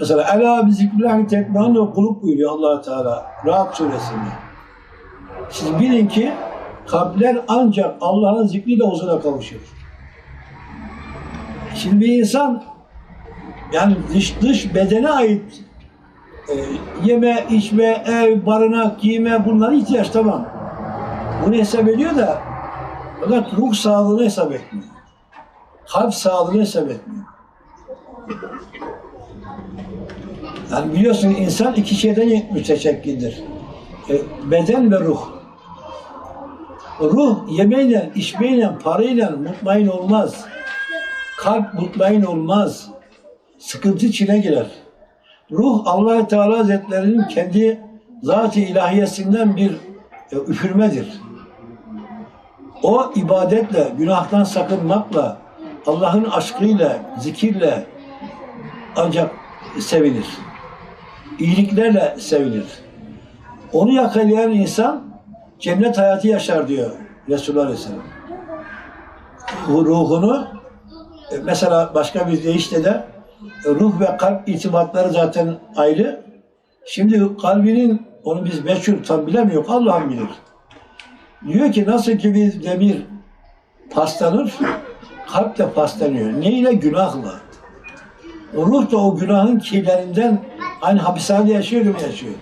Mesela Ela bi zikrillahi tekmanı kulub buyuruyor allah Teala Rahat suresinde. Siz bilin ki kalpler ancak Allah'ın zikriyle huzura kavuşur. Şimdi bir insan yani dış, dış bedene ait e, yeme, içme, ev, barınak, giyme bunları ihtiyaç tamam. Bunu hesap ediyor da fakat ruh sağlığını hesap etmiyor. Kalp sağlığını hesap etmiyor. Yani biliyorsun insan iki şeyden müteşekkildir. E, beden ve ruh. Ruh yemeyle, içmeyle, parayla mutmain olmaz. Kalp mutmain olmaz. Sıkıntı içine girer. Ruh allah Teala Hazretlerinin kendi zat-ı ilahiyesinden bir e, üfürmedir. O ibadetle, günahtan sakınmakla, Allah'ın aşkıyla, zikirle ancak sevilir. İyiliklerle sevilir. Onu yakalayan insan cennet hayatı yaşar diyor Resulullah Aleyhisselam. Ruhunu e, mesela başka bir deyişle de e, ruh ve kalp irtibatları zaten ayrı. Şimdi kalbinin onu biz meçhul tam bilemiyor. Allah'ım bilir. Diyor ki nasıl ki bir demir paslanır, kalp de paslanıyor. Ne ile? Günahla. Ruh da o günahın kirlerinden aynı hapishanede yaşıyor gibi yaşıyor.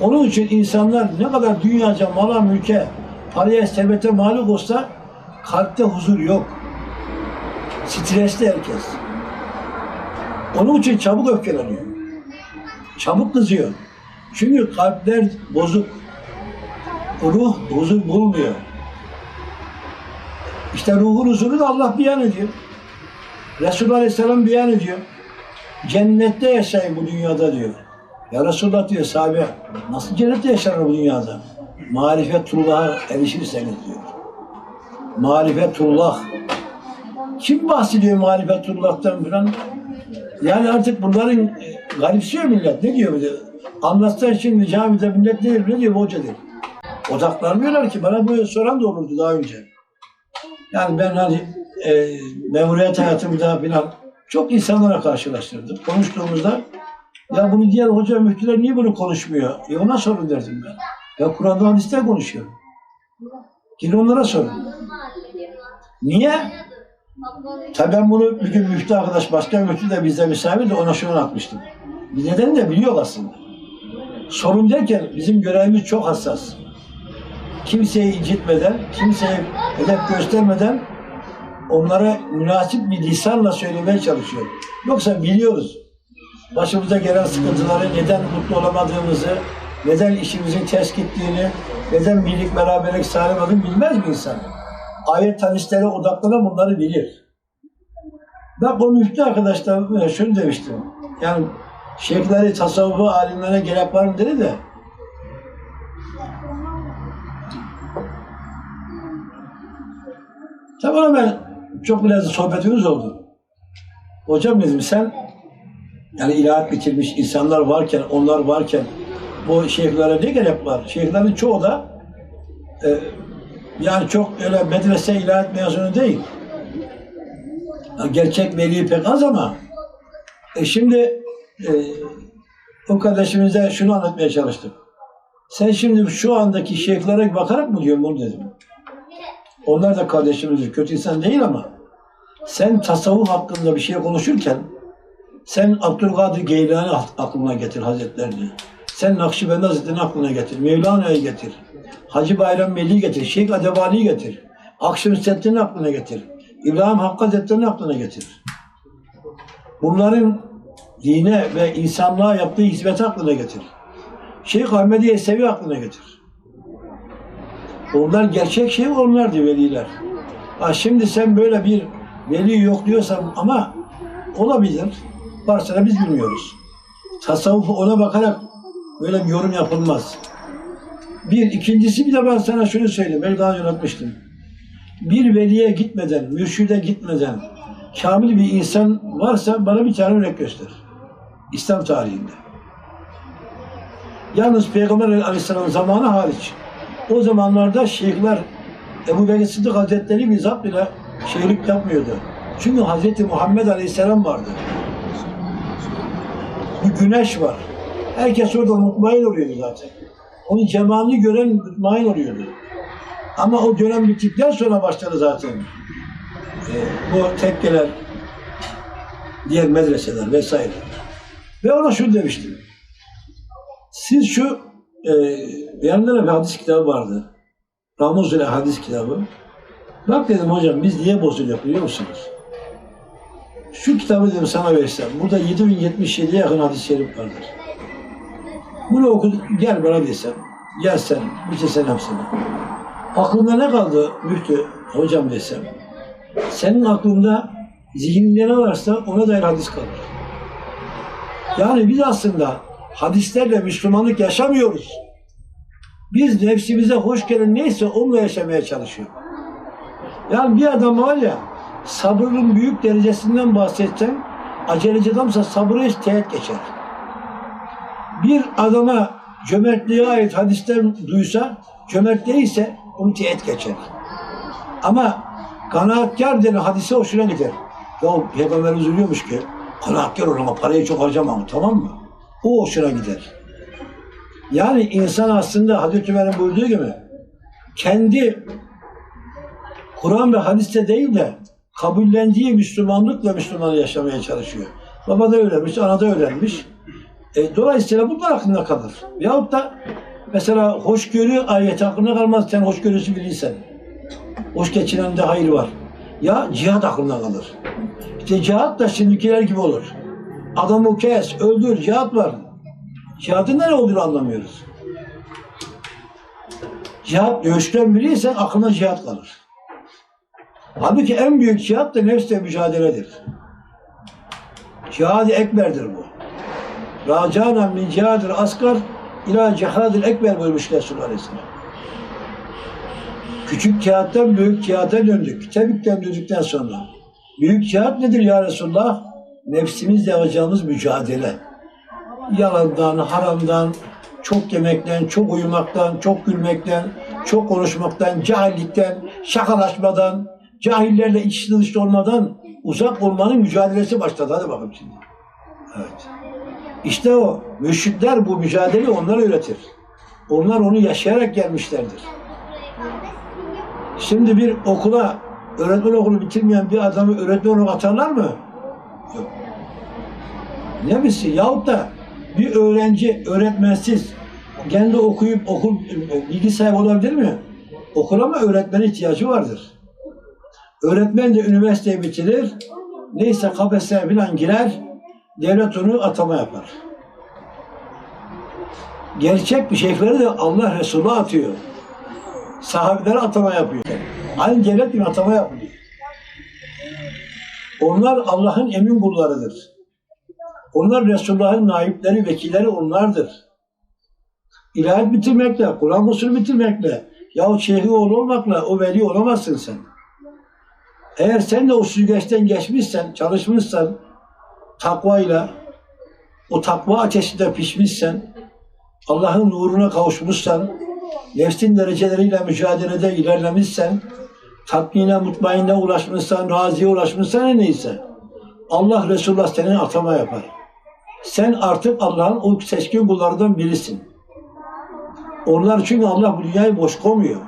Onun için insanlar ne kadar dünyaca mala mülke, paraya, servete malik olsa kalpte huzur yok. Stresli herkes. Onun için çabuk öfkeleniyor. Çabuk kızıyor. Çünkü kalpler bozuk. Ruh huzur bulmuyor. İşte ruhun huzuru da Allah beyan ediyor. Resulullah Aleyhisselam beyan ediyor. Cennette yaşayın bu dünyada diyor. Ya Resulullah diyor sahabe, nasıl cennette yaşanır bu dünyada? Marifetullah'a erişirseniz diyor. Marifetullah. Kim bahsediyor marifetullah'tan falan? Yani artık bunların e, garipsiyor millet. Ne diyor bir de? Anlatsa şimdi camide millet ne diyor? Ne diyor bu hoca diyor. Odaklanmıyorlar ki. Bana böyle soran da olurdu daha önce. Yani ben hani e, memuriyet hayatımda falan çok insanlara karşılaştırdım. Konuştuğumuzda ya bunu diğer hoca müftüler niye bunu konuşmuyor? E ona sorun derdim ben. Ya Kur'an'da hadiste konuşuyor. Gidin onlara sorun. Niye? Tabii ben bunu bir gün müftü arkadaş, başka müftü de bizde misafir de ona şunu atmıştım. Neden de biliyor aslında. Sorun derken bizim görevimiz çok hassas. Kimseyi incitmeden, kimseye hedef göstermeden onlara münasip bir lisanla söylemeye çalışıyor. Yoksa biliyoruz. Başımıza gelen sıkıntıları, neden mutlu olamadığımızı, neden işimizin ters gittiğini, neden birlik beraberlik sağlamadığını bilmez mi insan? Ayet hadislere odaklanan bunları bilir. Ben o müftü arkadaşlarıma şunu demiştim. Yani şeyhleri, tasavvufu alimlerine gerek var mı dedi de Tabii ona ben çok biraz sohbetimiz oldu. Hocam dedim sen yani ilahiyat bitirmiş insanlar varken, onlar varken bu şeyhlere ne gerek var? Şeyhlerin çoğu da e, yani çok öyle medrese ilahiyat mezunu değil. Yani gerçek veli pek az ama e şimdi e, o kardeşimize şunu anlatmaya çalıştım. Sen şimdi şu andaki şeyhlere bakarak mı diyorsun bunu dedim. Onlar da kardeşimizdir. Kötü insan değil ama sen tasavvuf hakkında bir şey konuşurken sen Abdülkadir Geylani aklına getir Hazretlerini. Sen Nakşibendi Hazretleri'ni aklına getir. Mevlana'yı getir. Hacı Bayram Veli'yi getir. Şeyh Adebali'yi getir. Akşemseddin'i aklına getir. İbrahim Hakkı Hazretleri'ni aklına getir. Bunların dine ve insanlığa yaptığı hizmeti aklına getir. Şeyh Ahmedi Yesevi aklına getir. Onlar gerçek şey onlardı veliler. Ha şimdi sen böyle bir veli yok diyorsan ama olabilir. Varsa da biz bilmiyoruz. Tasavvuf ona bakarak böyle bir yorum yapılmaz. Bir, ikincisi bir de ben sana şunu söyleyeyim. Ben daha önce anlatmıştım. Bir veliye gitmeden, mürşide gitmeden kamil bir insan varsa bana bir tane örnek göster. İslam tarihinde. Yalnız Peygamber Aleyhisselam zamanı hariç. O zamanlarda şeyhler Ebu Bekir Sıddık Hazretleri bir zat bile şeyhlik yapmıyordu. Çünkü Hazreti Muhammed Aleyhisselam vardı. bir güneş var. Herkes orada mutmain oluyordu zaten. Onun cemalini gören mutmain oluyordu. Ama o dönem bittikten sonra başladı zaten. Ee, bu tekkeler, diğer medreseler vesaire. Ve ona şunu demiştim. Siz şu e, beyanlara bir hadis kitabı vardı. Ramuzül hadis kitabı. Bak dedim hocam biz niye bozuluyor biliyor musunuz? Şu kitabı dedim sana versem. Burada 7077'ye yakın hadis-i şerif vardır. Bunu oku, gel bana desem. Gel sen, bitirsen hepsini. Aklında ne kaldı müftü hocam desem. Senin aklında zihninde ne varsa ona dair hadis kalır. Yani biz aslında hadislerle Müslümanlık yaşamıyoruz. Biz nefsimize hoş gelen neyse onunla yaşamaya çalışıyoruz. Yani bir adam var ya sabrın büyük derecesinden bahsetsen aceleci adamsa sabrı hiç teğet geçer. Bir adama cömertliğe ait hadisten duysa cömert değilse onu teğet geçer. Ama kanaatkar denen hadise hoşuna gider. Ya peygamber üzülüyormuş ki kanaatkar ol ama parayı çok harcama tamam mı? O hoşuna gider. Yani insan aslında Hazreti Ömer'in buyurduğu gibi kendi Kur'an ve hadiste değil de kabullendiği Müslümanlıkla Müslümanı yaşamaya çalışıyor. Baba da öğrenmiş, ana da öğrenmiş. E, dolayısıyla bunlar aklında kalır. Veyahut da mesela hoşgörü ayeti aklına kalmaz. Sen hoşgörüsü bilirsen. Hoş geçinende hayır var. Ya cihat aklına kalır. İşte cihat da şimdikiler gibi olur. Adamı kes, öldür, cihat var. Cihadın ne olduğunu anlamıyoruz. Cihat dövüşten biriysen aklına cihat kalır. Halbuki en büyük cihat da nefsle mücadeledir. Cihad-ı ekberdir bu. Racana min cihadir asgar ila cihadil ekber buyurmuş Resulullah Aleyhisselam. Küçük cihattan büyük cihata döndük. Tebükten döndükten sonra. Büyük cihat nedir ya Resulullah? Nefsimizle yapacağımız mücadele. Yalandan, haramdan, çok yemekten, çok uyumaktan, çok gülmekten, çok konuşmaktan, cahillikten, şakalaşmadan, cahillerle iç dışta olmadan uzak olmanın mücadelesi başladı. Hadi bakalım şimdi. Evet. İşte o mürşitler bu mücadeleyi onlar öğretir. Onlar onu yaşayarak gelmişlerdir. Şimdi bir okula, öğretmen okulu bitirmeyen bir adamı öğretmen olarak atarlar mı? Yok. Ne bilsin? Yahut da bir öğrenci öğretmensiz kendi okuyup okul bilgi sahibi olabilir mi? Okul ama öğretmene ihtiyacı vardır. Öğretmen de üniversiteyi bitirir, neyse KPSS'ye falan girer, devlet onu atama yapar. Gerçek bir şeyleri de Allah Resulü atıyor. Sahabilere atama yapıyor. Aynı devlet gibi atama yapıyor. Onlar Allah'ın emin kullarıdır. Onlar Resulullah'ın naipleri, vekilleri onlardır. İlahiyat bitirmekle, Kur'an usulü bitirmekle, yahut şeyhi oğlu olmakla o veli olamazsın sen. Eğer sen de o süzgeçten geçmişsen, çalışmışsan, takvayla, o takva ateşinde pişmişsen, Allah'ın nuruna kavuşmuşsan, nefsin dereceleriyle mücadelede ilerlemişsen, tatmine, mutmainne ulaşmışsan, raziye ulaşmışsan ne neyse, Allah Resulullah seni atama yapar. Sen artık Allah'ın o seçkin kullarından birisin. Onlar çünkü Allah bu dünyayı boş koymuyor.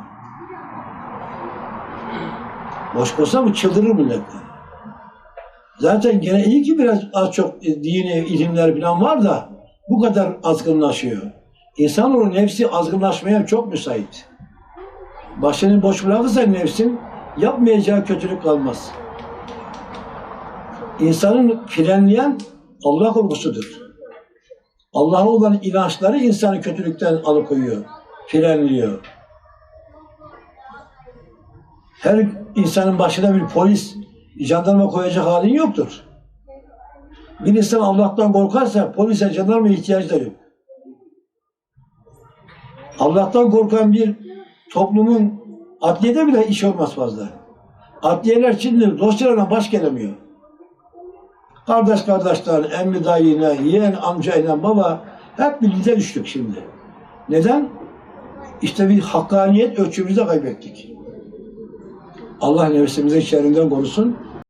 Boş koysa bu çıldırır milletten. Zaten gene iyi ki biraz az çok dini ilimler falan var da bu kadar azgınlaşıyor. İnsanoğlu nefsi azgınlaşmaya çok müsait. Başını boş bırakırsa nefsin yapmayacağı kötülük kalmaz. İnsanın frenleyen Allah korkusudur. Allah'a olan inançları insanı kötülükten alıkoyuyor, frenliyor. Her insanın başına bir polis, jandarma koyacak halin yoktur. Bir insan Allah'tan korkarsa polise, jandarmaya ihtiyacı da yok. Allah'tan korkan bir toplumun adliyede bile iş olmaz fazla. Adliyeler şimdi dosyalarına baş gelemiyor. Kardeş kardeşler, emmi dayıyla, yeğen amcayla baba hep birlikte düştük şimdi. Neden? İşte bir hakkaniyet ölçümüzü kaybettik. Allah nefsimize şerrinden korusun.